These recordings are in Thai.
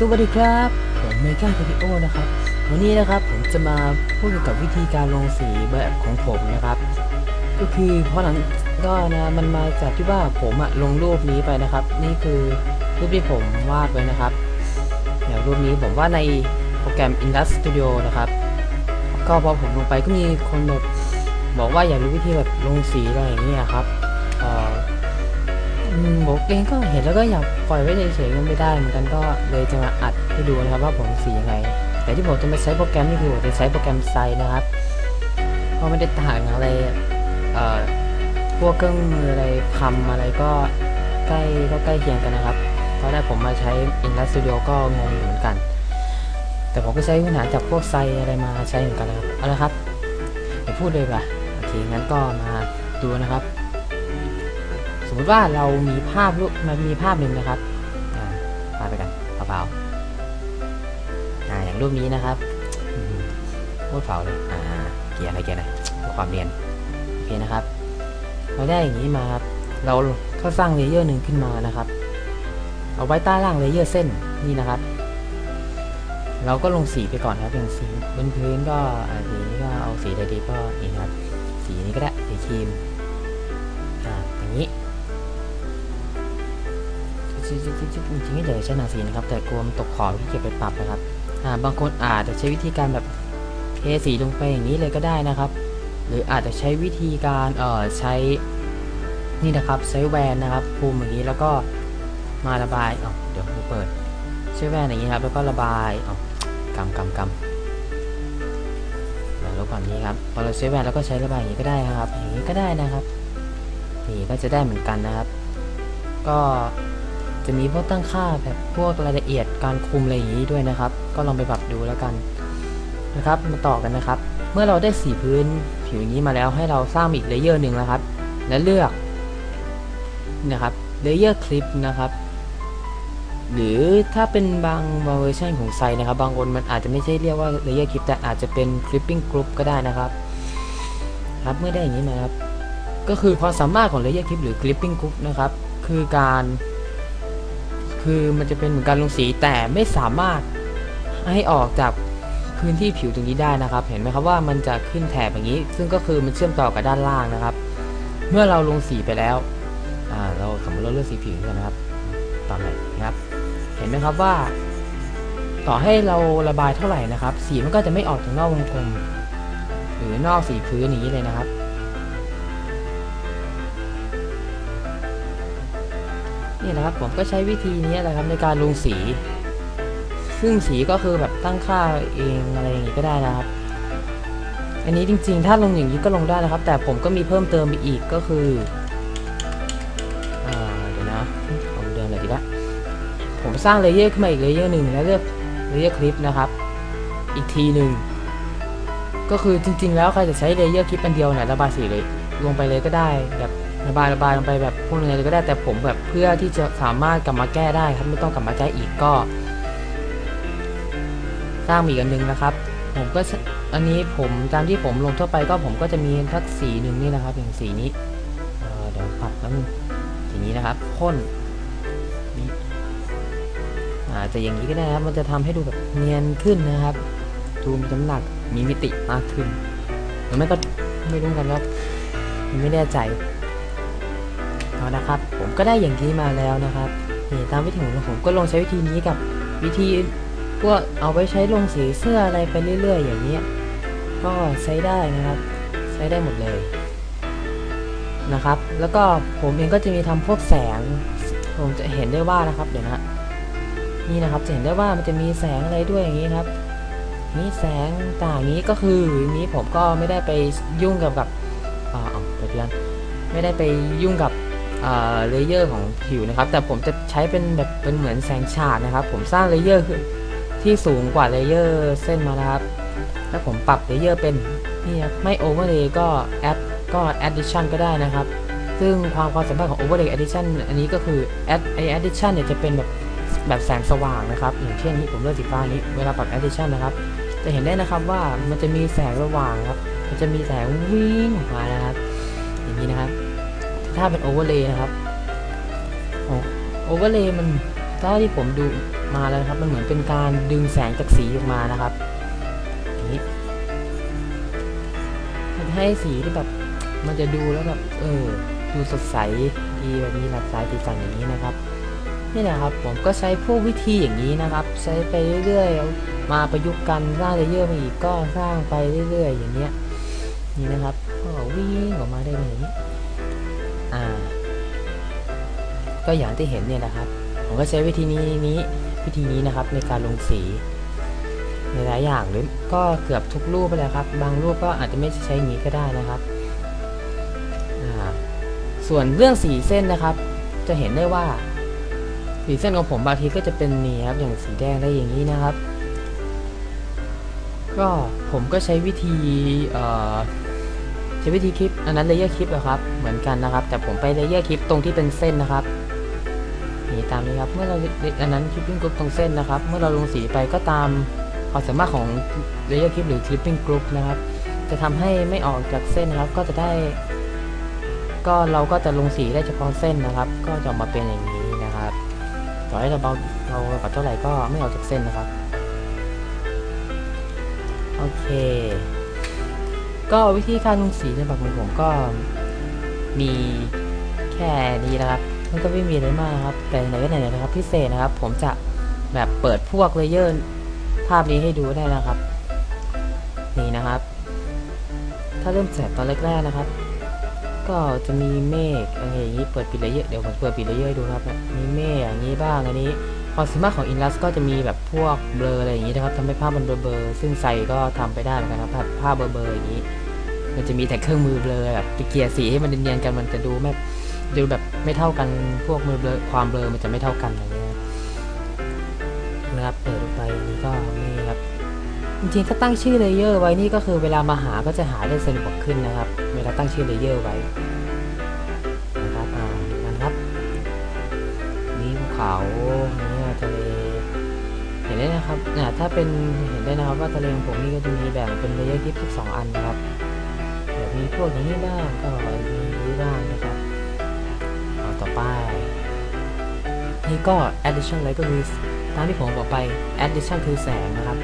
สวัสดีครับ ผมเมกาเทดิโอนะครับ วันนี้นะครับผมจะมาพูดเกี่ยวกับวิธีการลงสีแบบของผมนะครับ ก็คือเพราะหลังก็นะมันมาจากที่ว่าผมอะลงรูปนี้ไปนะครับ นี่คือรูปที่ผมวาดไว้นะครับอย่างรูปนี้ผมวาดในโปรแกรม Indus Studio นะครับ ก็พอผมลงไปก็มีคนแบบบอกว่าอยากรู้วิธีแบบลงสีอะไรอย่างเงี้ยครับเอ่อ ผมเองก็เห็นแล้วก็อยากปล่อยไว้เฉยๆก็ไม่ได้เหมือนกันก็เลยจะมาอัดให้ดูนะครับว่าผมสียังไง แต่ที่ผมจะไม่ใช้โปรแกรมนี่คือผมจะใช้โปรแกรมไซนะครับเพราะไม่ได้ต่างอะไรเอ่อพวกเครื่องมืออะไรทำอะไรก็ใกล้ก็ใกล้เคียงกันนะครับเพราะได้ผมมาใช้ Inline Studio ก็งงอยู่เหมือนกัน แต่ผมก็ใช้พื้นฐานจากพวกไซอะไรมาใช้เหมือนกันนะครับเอาละครับเดี๋ยวพูดเลยป่ะโอเคงั้นก็มาดูนะครับ มมติว่าเรามีภาพรูปมันมีภาพหนึ่งนะครับอ่ามาไปกันเผาๆอ่าอย่างรูปนี้นะครับโคตรเผาเลยอ่าเกียร์อะไรเกียร์อะไรเพื่อความเนียนโอเคนะครับ เราได้อย่างนี้มาครับเราก็สร้างเลเยอร์หนึ่งขึ้นมานะครับ เอาไว้ใต้ล่างเลเยอร์เส้นนี่นะครับ เราก็ลงสีไปก่อนครับอย่างสีบนพื้นก็สีนี้ก็เอาสีใดดีก็นี่นะครับ สีนี้ก็ได้สีครีม จริงๆไม่เดี๋ยวใช้หนาสีนะครับ แต่กลัวมันตกขอบที่เก็บไปปรับนะครับอ่าบางคนอาจจะใช้วิธีการแบบเทสีลงไปอย่างนี้เลยก็ได้นะครับ หรืออาจจะใช้วิธีการเอ่อใช้นี่นะครับใช้แวนนะครับภูมิอย่างนี้แล้วก็มาระบายอ๋อเดี๋ยวผมเปิดใช้แวนอย่างนี้ครับแล้วก็ระบายอ๋อกำกำกำแล้วก่อนนี้ครับพอเราใช้แวนแล้วก็ใช้ระบายอย่างนี้ก็ได้นะครับ อย่างนี้ก็ได้นะครับนี่ก็จะได้เหมือนกันนะครับ ก็ จะมีพวกตั้งค่าแบบพวกรายละเอียดการคุมอะไรอย่างนี้ด้วยนะครับ ก็ลองไปปรับดูแล้วกันนะครับ มาต่อกันนะครับ เมื่อเราได้สีพื้นผิวนี้มาแล้วให้เราสร้างอีกเลเยอร์หนึ่งนะครับ และเลือกนะครับเลเยอร์คลิปนะครับหรือถ้าเป็นบางบางเวอร์ชันของไซนะครับ บางคนมันอาจจะไม่ใช่เรียกว่าเลเยอร์คลิปแต่อาจจะเป็น clipping group ก็ได้นะครับครับเมื่อได้อย่างนี้มาครับ ก็คือความสามารถของเลเยอร์คลิปหรือ clipping group นะครับ คือการ คือมันจะเป็นเหมือนการลงสีแต่ไม่สามารถให้ออกจากพื้นที่ผิวตรงนี้ได้นะครับ เห็นไหมครับว่ามันจะขึ้นแถบอย่างนี้ ซึ่งก็คือมันเชื่อมต่อกับด้านล่างนะครับ เมื่อเราลงสีไปแล้วอ่าเราสมมติเราเลือกสีผิวกันนะครับ ตอนไหนนะครับ เห็นไหมครับว่า ต่อให้เราระบายเท่าไหร่นะครับ สีมันก็จะไม่ออกจากนอกวงกลมหรือนอกสีพื้นนี้เลยนะครับ นี่นะครับผมก็ใช้วิธีนี้แหละครับในการลงสี ซึ่งสีก็คือแบบตั้งค่าเองอะไรอย่างนี้ก็ได้นะครับ อันนี้จริงๆ ถ้าลงอย่างนี้ก็ลงได้นะครับ แต่ผมก็มีเพิ่มเติมไปอีกก็คืออเดี๋ยวนะผมเดินเลยดีละผมสร้างเลเยอร์ขึ้นมาอีกเลเยอร์หนึ่งแล้วเลือกเลเยอร์คลิปนะครับ อีกทีหนึ่งก็คือจริง ๆ แล้วใครจะใช้เลเยอร์คลิปอันเดียวเนี่ยระบายสีเลยลงไปเลยก็ได้แบบ ระบายระบายลงไปแบบพวกนี้เลยก็ได้แต่ผมแบบเพื่อที่จะสามารถกลับมาแก้ได้ครับไม่ต้องกลับมาแก้อีกก็ สร้างมีอีกอันหนึงนะครับ ผมก็อันนี้ผมตามที่ผมลงทั่วไปก็ผมก็จะมีทักสีหนึ่งนี่นะครับ อย่างสีนี้เเดี๋ยวปรับแล้วสีนี้นะครับพ่นนี่อาจจะอย่างนี้ก็ได้ครับ มันจะทำให้ดูแบบเนียนขึ้นนะครับ ดูมีน้ำหนักมีมิติมากขึ้นหรือไม่ก็ไม่รู้กันว่าไม่แน่ใจ นะครับ ผมก็ได้อย่างที่มาแล้วนะครับนี่ตามวิธีของผมก็ลองใช้วิธีนี้กับวิธีพวกเอาไปใช้ลงสีเสื้ออะไรไปเรื่อย ๆ อย่างเงี้ยก็ใช้ได้นะครับ ใช้ได้หมดเลยนะครับ แล้วก็ผมเองก็จะมีทำพวกแสง ผมจะเห็นได้ว่านะครับเดี๋ยวนะนี่นะครับจะเห็นได้ว่ามันจะมีแสงอะไรด้วยอย่างนี้ครับมีแสงต่างนี้ก็คือนี้ผมก็ไม่ได้ไปยุ่งกับกับอ่าเอาไปเดือนไม่ได้ไปยุ่งกับ เลเยอร์ของผิวนะครับ แต่ผมจะใช้เป็นแบบเป็นเหมือนแสงฉากนะครับ ผมสร้างเลเยอร์ที่สูงกว่าเลเยอร์เส้นมานะครับ แล้วผมปรับเลเยอร์เป็นนี่ครับไม่ overlay ก็ add ก็ addition ก็ได้นะครับ ซึ่งความความสามารถของ overlay addition อันนี้ก็คือ add ไอ addition เนี่ยจะเป็นแบบแบบแสงสว่างนะครับ อย่างเช่นนี้ผมเลือกสีฟ้านี้เวลาปรับ addition นะครับ จะเห็นได้นะครับว่ามันจะมีแสงระหว่างครับ มันจะมีแสงวิ่งออกมานะครับ อย่างนี้นะครับ ถ้าเป็น overlay นะครับโอ้ overlay มันเท่าที่ผมดูมาแล้วครับ มันเหมือนเป็นการดึงแสงจากสีออกมานะครับนี้มันให้สีที่แบบ มันจะดูแล้วแบบเออดูสดใสดีแบบมีหลากหลายสีสันอย่างนี้นะครับนี่แหละครับผมก็ใช้พวกวิธีอย่างนี้นะครับ ใช้ไปเรื่อยๆมาประยุกต์กันสร้างเลเยอร์มาอีกก็สร้างไปเรื่อยๆ อย่างเนี้ยนี่นะครับก็วิ่งออกมาได้เลยอย่างนี้ อ่า ก็อย่างที่เห็นเนี่ยนะครับ ผมก็ใช้วิธีนี้นี้วิธีนี้นะครับในการลงสีในหลายอย่างหรือก็เกือบทุกรูปไปแล้วครับ บางรูปก็อาจจะไม่ใช้อย่างนี้ก็ได้นะครับ ส่วนเรื่องสีเส้นนะครับ จะเห็นได้ว่า สีเส้นของผมบางทีก็จะเป็นนี่ครับอย่างสีแดงได้อย่างนี้นะครับ ก็ผมก็ใช้วิธีเอ่อ ใช้วิธีคลิปอันนั้นเลเยอร์คลิปนะครับ เหมือนกันนะครับ แต่ผมไปเลเยอร์คลิปตรงที่เป็นเส้นนะครับนี่ตามนี้ครับเมื่อเราอันนั้นคลิปปิ้งกรุ๊ปตรงเส้นนะครับ เมื่อเราลงสีไปก็ตามความสามารถของเลเยอร์คลิปหรือคลิปปิ้งกรุ๊ปนะครับ จะทำให้ไม่ออกจากเส้นนะครับก็จะได้ ก็เราก็จะลงสีได้เฉพาะเส้นนะครับ ก็จะออกมาเป็นอย่างนี้นะครับต่อให้เราเบาเราปัดเท่าไหร่ก็ไม่ออกจากเส้นนะครับ โอเค ก็วิธีการลงสีในแบบของผมก็มีแค่นี้นะครับ มันก็ไม่มีอะไรมากนะครับ แต่ไหนก็ไหนนะครับ พิเศษนะครับ ผมจะแบบเปิดพวกเลเยอร์ภาพนี้ให้ดูได้นะครับ นี่นะครับ ถ้าเริ่มแสบตอนแรกๆนะครับ ก็จะมีเมฆอะไรอย่างนี้เปิดปิดเลเยอร์เดี๋ยวผมเปิดปิดเลเยอร์ดูครับมีเมฆอย่างนี้บ้างอันนี้ ความสามารถของอินลัสก็จะมีแบบพวกเบลออะไรอย่างนี้นะครับทำให้ภาพมันเบลอๆซึ่งใส่ก็ทำไปได้เหมือนกันครับภาพเบลอๆอย่างนี้ มันจะมีแต่เครื่องมือเบลอแบบไปเกลี่ยสีให้มันเนียนๆกันมันจะดูแบบดูแบบไม่เท่ากันพวกมือเบลอความเบลอมันจะไม่เท่ากันอะไรเงี้ยนะครับเปิดไปนี่ก็นี่ครับจริงๆถ้าตั้งชื่อเลเยอร์ไว้นี่ก็คือเวลามาหาก็จะหาได้สะดวกขึ้นนะครับ เวลาตั้งชื่อเลเยอร์ไว้นะครับอ่านั่นครับนี่ภูเขา ได้นะครับอ่าถ้าเป็นเห็นได้นะครับว่าทะเลของผมนี่ก็จะมีแบ่งเป็นเลเยอร์คลิปทุกสองอันนะครับเดี๋ยวมีพวกอย่างนี้บ้างก็มีนี้บ้างนะครับเอาต่อไป นี่ก็ addition เลยก็คือตามที่ผมบอกไป addition คือแสงนะครับ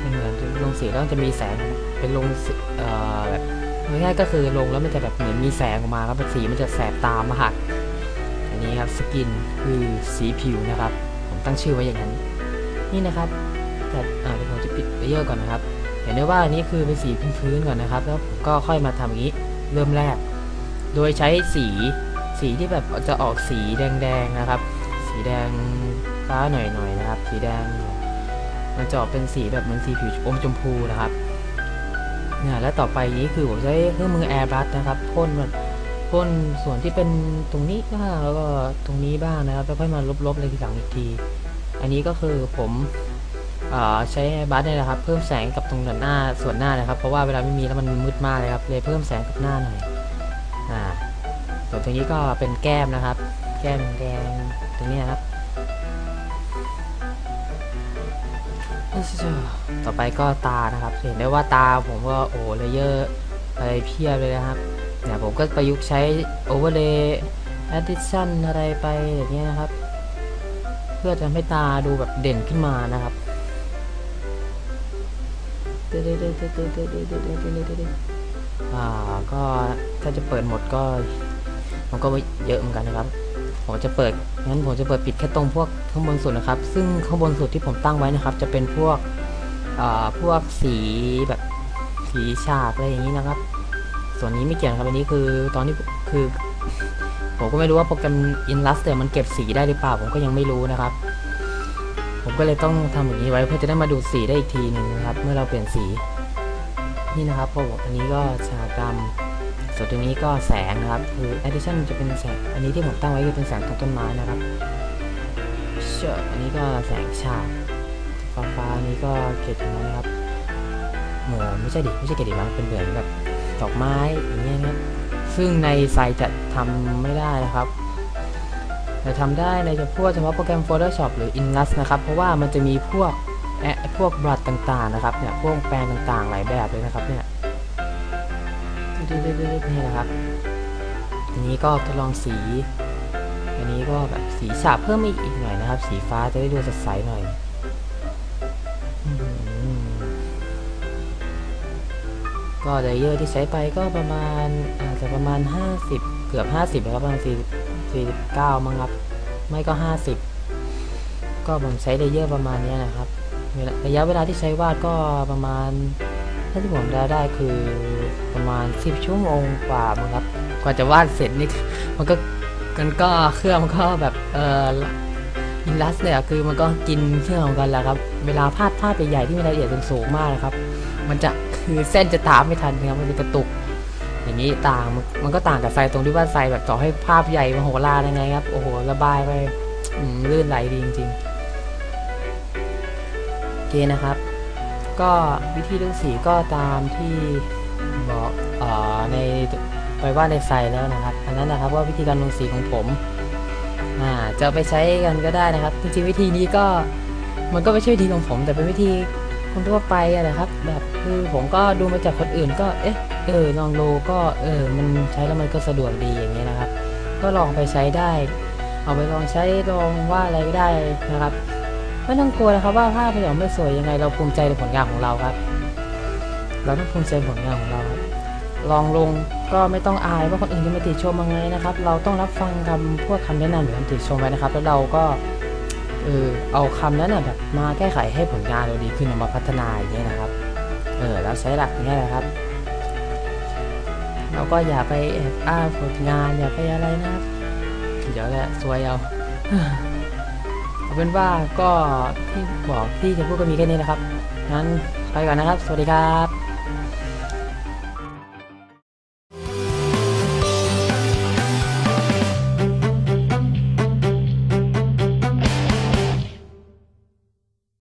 เป็นเหมือนลงสีแล้วจะมีแสงเป็นลงเอ่อแบบง่ายๆก็คือลงแล้วมันจะแบบเหมือนมีแสงออกมาครับสีมันจะแสบตามากอันนี้ครับสกินคือสีผิวนะครับ ผมตั้งชื่อไว้อย่างนั้น นี่นะครับแต่อ่าเดี๋ยวผมจะปิดเลเยอร์ก่อนนะครับ เห็นได้ว่าอันนี้คือเป็นสีพื้นๆก่อนนะครับ แล้วผมก็ค่อยมาทำอย่างนี้เริ่มแรก โดยใช้สีสีที่แบบจะออกสีแดงๆนะครับ สีแดงฟ้าหน่อยๆนะครับ สีแดง มันจะออกเป็นสีแบบเหมือนสีผิวอมชมพูนะครับเนี่ยและต่อไปนี้คือผมใช้เครื่องมือ Airbrush นะครับพ่นมันพ่นส่วนที่เป็นตรงนี้บ้างแล้วก็ตรงนี้บ้างนะครับแล้วค่อยมาลบๆเลยทีหลังอีกที อันนี้ก็คือผมอใช้ Airbrush เนี่ยนะครับ เพิ่มแสงกับตรงด้านหน้าส่วนหน้านะครับ เพราะว่าเวลาไม่มีแล้วมันมืดมากเลยครับเลยเพิ่มแสงกับหน้าหน่อยอ่าส่วนตรงนี้ก็เป็นแก้มนะครับ แก้มแดงตรงนี้นะครับต่อไปก็ตานะครับเห็นได้ว่าตาผมก็โอ้เลเยอร์อะไรเพียบเลยนะครับเนี่ยผมก็ประยุกต์ใช้ overlay addition อะไรไปอย่างเงี้ยนะครับ พื่อจะให้ตาดูแบบเด่นขึ้นมานะครับอ่าก็ถ้าจะเปิดหมดก็ มันก็เยอะเหมือนกันนะครับ ผมจะเปิดงั้นผมจะเปิดปิดแค่ตรงพวกข้างบนสุดนะครับ ซึ่งข้างบนสุดที่ผมตั้งไว้นะครับ จะเป็นพวกอ่าพวกสีแบบสีฉาบอะไรอย่างนี้นะครับ ส่วนนี้ไม่เกี่ยวครับอันนี้คือตอนนี้คือ ผมก็ไม่รู้ว่าโปรแกรม Illustrator มันเก็บสีได้หรือเปล่า ผมก็ยังไม่รู้นะครับ ผมก็เลยต้องทำอย่างนี้ไว้เพื่อจะได้มาดูสีได้อีกทีหนึ่งนะครับ เมื่อเราเปลี่ยนสีนี่นะครับพวกอันนี้ก็ฉากดำส่วนตรงนี้ก็แสงนะครับ คือ addition จะเป็นแสง อันนี้ที่ผมตั้งไว้คือเป็นแสงของต้นไม้นะครับเชอันนี้ก็แสงฉากฟ้าฟ้าๆอันนี้ก็เกล็ดของมันนะครับ เหมือนไม่ใช่ดิไม่ใช่เกล็ดดิมันเป็นเหมือนแบบดอกไม้อย่างเงี้ยนะซึ่งในไซต์จะ ทำไม่ได้นะครับแต่ทำได้ในเฉพาะเฉพาะโปรแกรม Photoshop หรือ Illustrator นะครับ เพราะว่ามันจะมีพวกแอะพวกบลัดต่างๆนะครับเนี่ยพวกแปรงต่างๆ หลายแบบเลยนะครับเนี่ยนี่นะครับอันนี้ก็ทดลองสีอันนี้ก็แบบสีฉาบเพิ่มอีกหน่อยนะครับ สีฟ้าจะได้ดูสดใสหน่อย ก็เลเยอร์ที่ใช้ไปก็ประมาณอาจจะประมาณ 50 เกือบ 50นะครับประมาณ40 49มั้งครับ ไม่ก็ 50 ก็ผมใช้เลเยอร์ประมาณนี้นะครับระยะเวลาที่ใช้วาดก็ประมาณถ้าที่ผมได้ได้คือประมาณ 10 ชั่วโมงกว่ามั้งครับ กว่าจะวาดเสร็จนี่มันก็มันก็เครื่องมันก็แบบเอออินลัสเนี่ยคือมันก็กินเครื่องของกันแหละครับ เวลาพาดภาพใหญ่ๆที่มีรายละเอียดสูงมากนะครับ มันจะ คือเส้นจะตามไม่ทันนะครับมันจะกระตุก อย่างนี้ต่างมันก็ต่างกับไซตรงที่ว่าไซแบบต่อให้ภาพใหญ่มโหฬารยังไงครับโอ้โหระบายไปลื่นไหลดีจริงๆโอเคนะครับ ก็วิธีเลือกสีก็ตามที่บอกออในไปว่าในไซแล้วนะครับอันนั้นนะครับว่าวิธีการลงสีของผมจะไปใช้กันก็ได้นะครับจริงๆวิธีนี้ก็มันก็ไม่ใช่วิธีของผมแต่เป็นวิธี คนทั่วไปอะนะครับ แบบคือผมก็ดูมาจากคนอื่นก็เอ๊ะเออลองดูก็เออมันใช้แล้วมันก็สะดวกดีอย่างเงี้ยนะครับ ก็ลองไปใช้ได้ เอาไปลองใช้ลองว่าอะไรก็ได้นะครับไม่ต้องกลัวนะครับว่าภาพมันออกไม่สวยยังไง เราภูมิใจในผลงานของเราครับ เราต้องภูมิใจผลงานของเราครับลองลงก็ไม่ต้องอายว่าคนอื่นจะมาติชมยังไงนะครับ เราต้องรับฟังคำพวกคำแนะนำหรือคำติชมไว้นะครับ แล้วเราก็ เออเอาคำนั้นน่ะแบบมาแก้ไขให้ผลงานเราดีขึ้นมาพัฒนาอย่างเงี้ยนะครับเออเราใช้หลักอย่างเงี้ยแหละครับ เราก็อย่าไปแอบอ้างผลงานอย่าไปอะไรนะเดี๋ยวแหละซวยเอาเอาเป็นว่าก็ที่บอกที่จะพูดก็มีแค่นี้นะครับงั้นไปก่อนนะครับ สวัสดีครับ